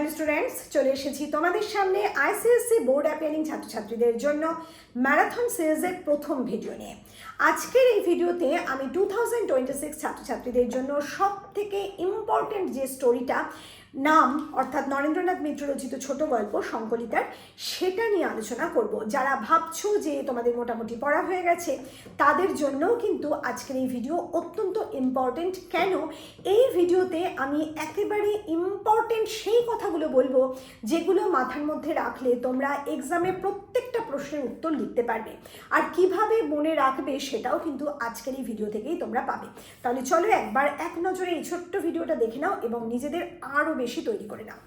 Hello students, চলে এসেছি তোমাদের সামনে আইসিএসসি বোর্ড অ্যাপিয়ারিং ছাত্রছাত্রীদের জন্য ম্যারাথন সিরিজের প্রথম ভিডিও নিয়ে। আজকের এই ভিডিওতে আমি টু থাউজেন্ড টোয়েন্টি সিক্স ছাত্রছাত্রীদের জন্য সব থেকে ইম্পর্টেন্ট যে স্টোরিটা নাম অর্থাৎ নরেন্দ্রনাথ মিত্র রচিত ছোট গল্প সংকলিতার সেটা নিয়ে আলোচনা করব। যারা ভাবছ যে তোমাদের মোটামুটি পড়া হয়ে গেছে, তাদের জন্যও কিন্তু আজকের এই ভিডিও অত্যন্ত ইম্পর্টেন্ট কেন? এই ভিডিওতে আমি একেবারে ইম্পর্টেন্ট সেই কথাগুলো বলব যেগুলো মাথার মধ্যে রাখলে তোমরা এক্সামে প্রত্যেকটা প্রশ্নের উত্তর লিখতে পারবে। আর কীভাবে মনে রাখবে সেটাও কিন্তু আজকের এই ভিডিও থেকেই তোমরা পাবে। তাহলে চলো একবার এক নজরে এই ছোট্ট ভিডিওটা দেখে নাও এবং নিজেদের আরও বেশি তৈরি করে নাও।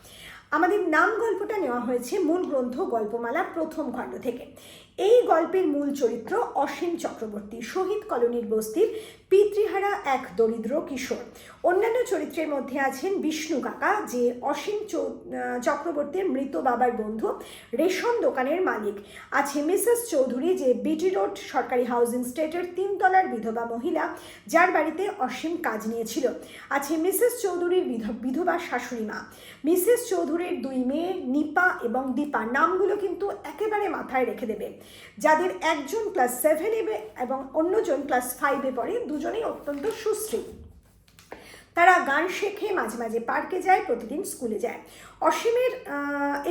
আমাদের নাম গল্পটা নেওয়া হয়েছে মূল গ্রন্থ গল্পমালা প্রথম খণ্ড থেকে। এই গল্পের মূল চরিত্র অসীম চক্রবর্তী, শহীদ কলোনির বস্তির পিতৃহারা এক দরিদ্র কিশোর। অন্যান্য চরিত্রের মধ্যে আছেন বিষ্ণু কাকা, যে অসীম চক্রবর্তীর মৃত বাবার বন্ধু রেশন দোকানের মালিক। আছে মিসেস চৌধুরী, যে বিটি রোড সরকারি হাউজিং স্টেটের তিনতলার বিধবা মহিলা, যার বাড়িতে অসীম কাজ নিয়েছিল। আছে মিসেস চৌধুরীর বিধ- বিধবা শাশুড়ি মা। মিসেস চৌধুরীর দুই মেয়ে, নিপা এবং দীপা, নামগুলো কিন্তু একেবারে মাথায় রেখে দেবে। যাদের একজন ক্লাস সেভেন সেভেনে এবং অন্যজন ক্লাস ফাইভে পড়ে, দুজনেই অত্যন্ত সুশ্রী। তারা গান শেখে, মাঝে মাঝে পার্কে যায়, প্রতিদিন স্কুলে যায়। অসীমের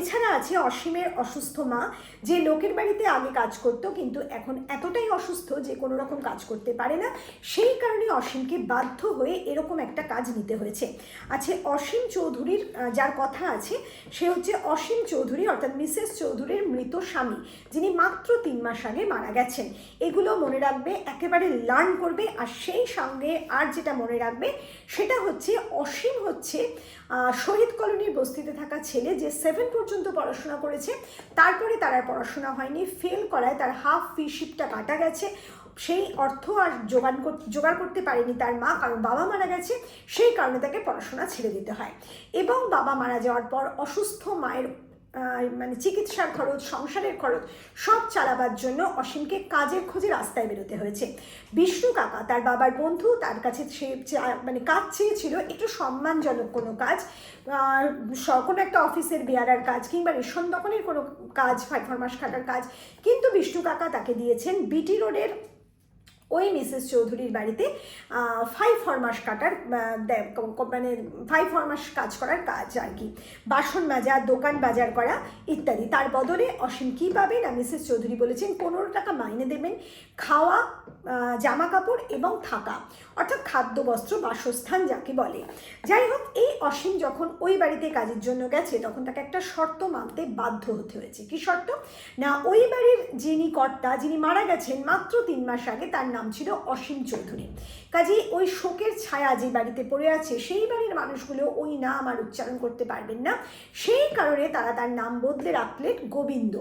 এছাড়া আছে অসীমের অসুস্থ মা, যে লোকের বাড়িতে আগে কাজ করতো কিন্তু এখন এতটাই অসুস্থ যে কোনো রকম কাজ করতে পারে না, সেই কারণে অসীমকে বাধ্য হয়ে এরকম একটা কাজ নিতে হয়েছে। আছে অসীম চৌধুরীর যার কথা আছে, সে হচ্ছে অসীম চৌধুরী অর্থাৎ মিসেস চৌধুরীর মৃত স্বামী, যিনি মাত্র তিন মাস আগে মারা গেছেন। এগুলো মনে রাখবে, একেবারে লার্ন করবে, আর সেই সঙ্গে আর যেটা মনে রাখবে, সেটা হচ্ছে অসীম হচ্ছে শহীদ কলোনির বস্তিতে থাকা ছেলে যে সেভেন পর্যন্ত পড়াশোনা করেছে, তারপরে তার আর পড়াশোনা হয়নি ফেল করায় তার হাফ ফি ফিশিপটা কাটা গেছে, সেই অর্থ আর কর- জোগাড় করতে পারেনি তার মা, কারণ বাবা মারা গেছে, সেই কারণে তাকে পড়াশোনা ছেড়ে দিতে হয়। এবং বাবা মারা যাওয়ার পর অসুস্থ মায়ের মানে চিকিৎসার খরচ, সংসারের খরচ, সব চালাবার জন্য অসীমকে কাজের খোঁজে রাস্তায় বেরোতে হয়েছে। বিষ্ণু কাকা, তার বাবার বন্ধু, তার কাছে সে মানে কাজ চেয়েছিল, একটু সম্মানজনক কোনো কাজ কোনো একটা অফিসের বেয়ারার কাজ, কিংবা রেশন দোকানের কোনো কাজ ফাইভ মাস খাটার কাজ, কিন্তু বিষ্ণু কাকা তাকে দিয়েছেন বিটি রোডের ওই মিসেস চৌধুরীর বাড়িতে ফাইভ ফরমাস কাটার মানে ফাইভ ফরমাস কাজ করার কাজ আর কি। বাসন মাজা, দোকান বাজার করা ইত্যাদি। তার বদলে অসীম কী পাবে না মিসেস চৌধুরী বলেছেন, পনেরো টাকা মাইনে দেবেন খাওয়া জামা কাপড় এবং থাকা, অর্থাৎ খাদ্য, বস্ত্র, বাসস্থান যাকে বলে। যাই হোক, এই অসীম যখন ওই বাড়িতে কাজের জন্য গেছে, তখন তাকে একটা শর্ত মানতে বাধ্য হতে হয়েছে। কি শর্ত? না, ওই বাড়ির যিনি কর্তা, যিনি মারা গেছেন মাত্র তিন মাস আগে, তার নাম ছিল অসীম চৌধুরী। কাজেই ওই শোকের ছায়া যে বাড়িতে পড়ে আছে, সেই বাড়ির মানুষগুলো ওই নাম আর উচ্চারণ করতে পারবেন না। সেই কারণে তারা তার নাম বদলে রাখলেন গোবিন্দ।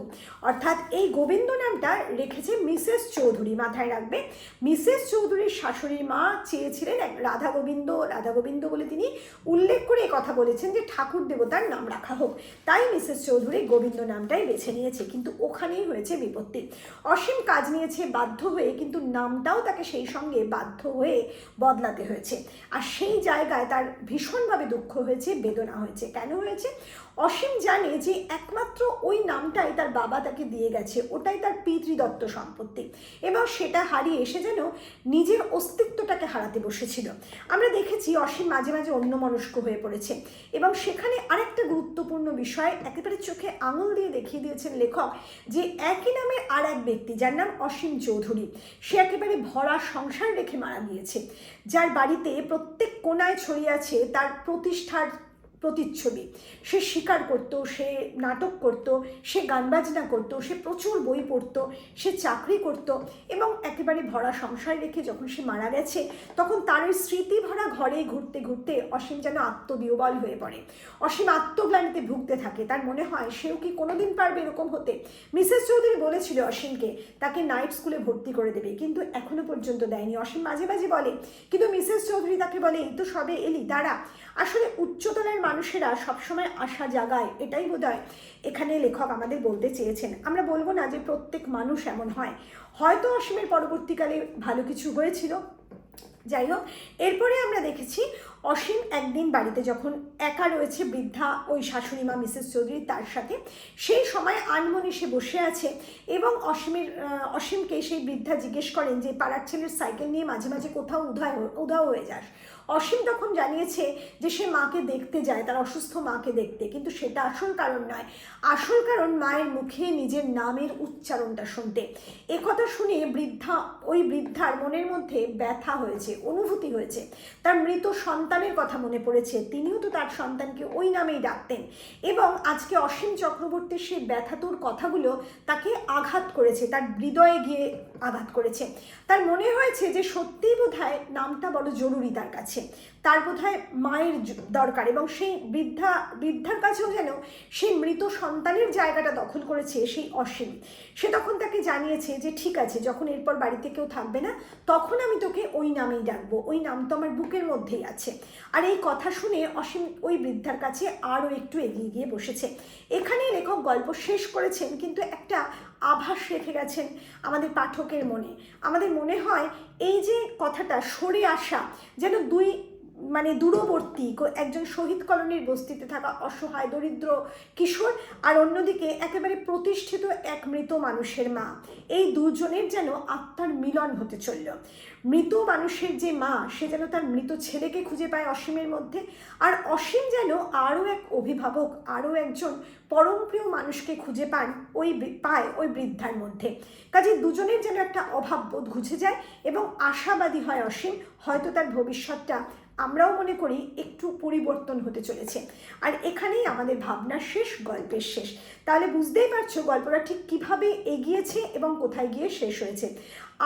অর্থাৎ এই গোবিন্দ নামটা রেখেছে মিসেস চৌধুরী মাথায় রাখবে। মিসেস চৌধুরীর শাশুড়ির মা চেয়েছিলেন এক রাধা গোবিন্দ রাধা গোবিন্দ বলে তিনি উল্লেখ করে কথা বলেছেন যে ঠাকুর দেবতার নাম রাখা হোক। তাই মিসেস চৌধুরী গোবিন্দ নামটাই বেছে নিয়েছে, কিন্তু ওখানেই হয়েছে বিপত্তি। অসীম কাজ নিয়েছে, বাধ্য হয়ে কিন্তু নামটাও তাকে সেই সঙ্গে বাধ্য হয়ে বদলাতে হয়েছে। আর সেই জায়গায় তার ভীষণভাবে দুঃখ হয়েছে, বেদনা হয়েছে। কেন হয়েছে? অসীম জানে যে একমাত্র ওই নামটাই তার বাবা তাকে দিয়ে গেছে, ওটাই তার পিতৃদত্ত সম্পত্তি। এবং সেটা হারিয়ে এসে যেন নিজের অস্তিত্বটাকে হারাতে বসেছিল। আমরা দেখেছি অসীম মাঝে মাঝে অন্যমনস্ক হয়ে পড়েছে এবং সেখানে আরেকটা গুরুত্বপূর্ণ বিষয় একেবারে চোখে আঙুল দিয়ে দেখিয়ে দিয়েছেন লেখক যে একই নামে আর এক ব্যক্তি যার নাম অসীম চৌধুরী, সে একেবারে ভরা সংসার রেখে মারা গিয়েছে। যার বাড়িতে প্রত্যেক কোনায় ছড়িয়ে আছে তার প্রতিষ্ঠার প্রতিচ্ছবি। সে শিকার করতো, সে নাটক করত, সে গান বাজনা করতো, সে প্রচুর বই পড়তো, সে চাকরি করত এবং একেবারে ভরা সংসার রেখে যখন সে মারা গেছে, তখন তার ওই স্মৃতি ভরা ঘরে ঘুরতে ঘুরতে অসীম যেন আত্মবিহবল হয়ে পড়ে। অসীম আত্মগ্লানিতে ভুগতে থাকে। তার মনে হয় সেও কি কোনোদিন পারবে এরকম হতে? মিসেস চৌধুরী বলেছিল অসীমকে, তাকে নাইট স্কুলে ভর্তি করে দেবে। কিন্তু এখনও পর্যন্ত দেয়নি। অসীম মাঝে মাঝে বলে, কিন্তু মিসেস চৌধুরী তাকে বলে, এই তো সবে এলি, দাঁড়া। আসলে উচ্চতলের মানুষেরা সবসময় আশা জাগায়, এটাই বোধ এখানে লেখক আমাদের বলতে চেয়েছেন। আমরা বলব না যে প্রত্যেক মানুষ এমন হয়। হয়তো অসীমের পরবর্তীকালে ভালো কিছু হয়েছিল। যাই হোক, এরপরে আমরা দেখেছি অসীম একদিন বাড়িতে যখন একা রয়েছে বৃদ্ধা ওই শাশুড়ি মা মিসেস চৌধুরী তার সাথে, সেই সময় আনমনে সে বসে আছে এবং অসীমের অসীমকে সেই বৃদ্ধা জিজ্ঞেস করেন যে, পাড়ার ছেলের সাইকেল নিয়ে মাঝে মাঝে কোথাও উধায় উধাও হয়ে যাস? অসীম তখন জানিয়েছে যে, সে মাকে দেখতে যায়, তার অসুস্থ মাকে দেখতে। কিন্তু সেটা আসল কারণ নয়, আসল কারণ মায়ের মুখে নিজের নামের উচ্চারণটা শুনতে। এ কথা শুনে বৃদ্ধা, ওই বৃদ্ধার মনের মধ্যে ব্যথা হয়েছে, অনুভূতি হয়েছে। তার মৃত সন্তানের কথা মনে পড়েছে, তিনিও তো তার সন্তানকে ওই নামেই ডাকতেন। এবং আজকে অসীম চক্রবর্তীর সেই ব্যথাতুর কথাগুলো তাকে আঘাত করেছে, তার হৃদয়ে গিয়ে আঘাত করেছে। তার মনে হয়েছে যে সত্যিই বোধহয় নামটা বড় জরুরি তার কাছে। তার বোধহয় মায়ের দরকার এবং সেই বৃদ্ধা, বৃদ্ধার কাছেও যেন সেই মৃত সন্তানের জায়গাটা দখল করেছে সেই অসীম। সে তখন তাকে জানিয়েছে যে, ঠিক আছে, যখন এরপর বাড়িতে কেউ থাকবে না, তখন আমি তোকে ওই নামেই ডাকবো। ওই নাম তো আমার বুকের মধ্যেই আছে। আর এই কথা শুনে অসীম ওই বৃদ্ধার কাছে আরও একটু এগিয়ে গিয়ে বসেছে। এখানে লেখক গল্প শেষ করেছেন, কিন্তু একটা আভাস রেখে গেছেন আমাদের পাঠকের মনে। আমাদের মনে হয় এই যে কথাটা, সরে আসা, যেন দুই মানে দূরবর্তী একজন শহীদ কলোনির বস্তিতে থাকা অসহায় দরিদ্র কিশোর আর অন্যদিকে একেবারে প্রতিষ্ঠিত এক মৃত মানুষের মা। এই দুজনের যেন আত্মার মিলন হতে চলল। মৃত মানুষের যে মা, সে যেন তার মৃত ছেলেকে খুঁজে পায় অসীমের মধ্যে আর অসীম যেন আরও এক অভিভাবক, আরও একজন পরমপ্রিয় মানুষকে খুঁজে পান ওই পায় ওই বৃদ্ধার মধ্যে। কাজে দুজনের যেন একটা অভাববোধ ঘুচে যায় এবং আশাবাদী হয় অসীম, হয়তো তার ভবিষ্যৎটা আমরাও মনে করি একটু পরিবর্তন হতে চলেছে। আর এখানেই আমাদের ভাবনা শেষ, গল্পের শেষ। তাহলে বুঝতেই পারছ গল্পটা ঠিক কীভাবে এগিয়েছে এবং কোথায় গিয়ে শেষ হয়েছে।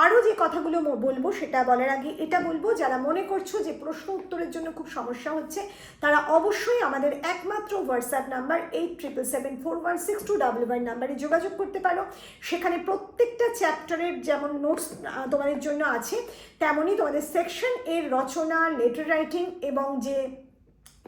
আরও যে কথাগুলো বলব সেটা বলার আগে এটা বলব, যারা মনে করছ যে প্রশ্ন উত্তরের জন্য খুব সমস্যা হচ্ছে, তারা অবশ্যই আমাদের একমাত্র WhatsApp number eight triple seven four one six two double one নাম্বারে যোগাযোগ করতে পারো। সেখানে প্রত্যেকটা চ্যাপ্টারের যেমন নোটস তোমাদের জন্য আছে, তেমনই তোমাদের সেকশন এর রচনা লেটার রাইটিং এবং যে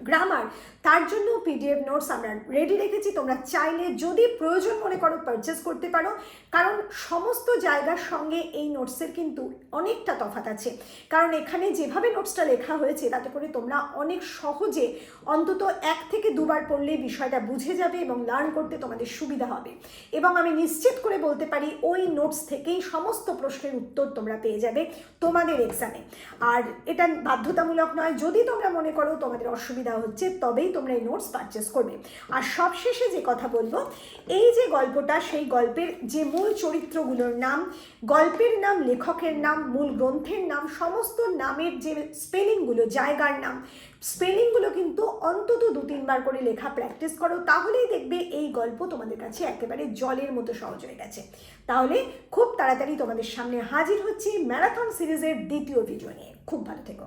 গ্রামার তার জন্য পিডিএফ নোটস আমরা রেডি রেখেছি। তোমরা চাইলে যদি প্রয়োজন মনে করো পারচেস করতে পারো, কারণ সমস্ত জায়গার সঙ্গে এই নোটসের কিন্তু অনেকটা তফাৎ আছে। কারণ এখানে যেভাবে নোটসটা লেখা হয়েছে, তাতে করে তোমরা অনেক সহজে অন্তত এক থেকে দুবার পড়লে বিষয়টা বুঝে যাবে এবং লার্ন করতে তোমাদের সুবিধা হবে। এবং আমি নিশ্চিত করে বলতে পারি, ওই নোটস থেকেই সমস্ত প্রশ্নের উত্তর তোমরা পেয়ে যাবে তোমাদের এক্সামে আর এটা বাধ্যতামূলক নয়, যদি তোমরা মনে করো তোমাদের অসুবিধা হচ্ছে, তবেই তোমরা এই নোটস পারচেস করবে। আর সবশেষে যে কথা বলব, এই যে গল্পটা, সেই গল্পের যে মূল চরিত্রগুলোর নাম, গল্পের নাম, লেখকের নাম, মূল গ্রন্থের নাম, সমস্ত নামের যে স্পেলিংগুলো জায়গার নাম স্পেলিংগুলো কিন্তু অন্তত দু তিনবার করে লেখা প্র্যাকটিস করো, তাহলেই দেখবে এই গল্প তোমাদের কাছে একেবারে জলের মতো সহজ হয়ে গেছে। তাহলে খুব তাড়াতাড়ি তোমাদের সামনে হাজির হচ্ছে ম্যারাথন সিরিজের দ্বিতীয় ভিডিও নিয়ে। খুব ভালো থেকো।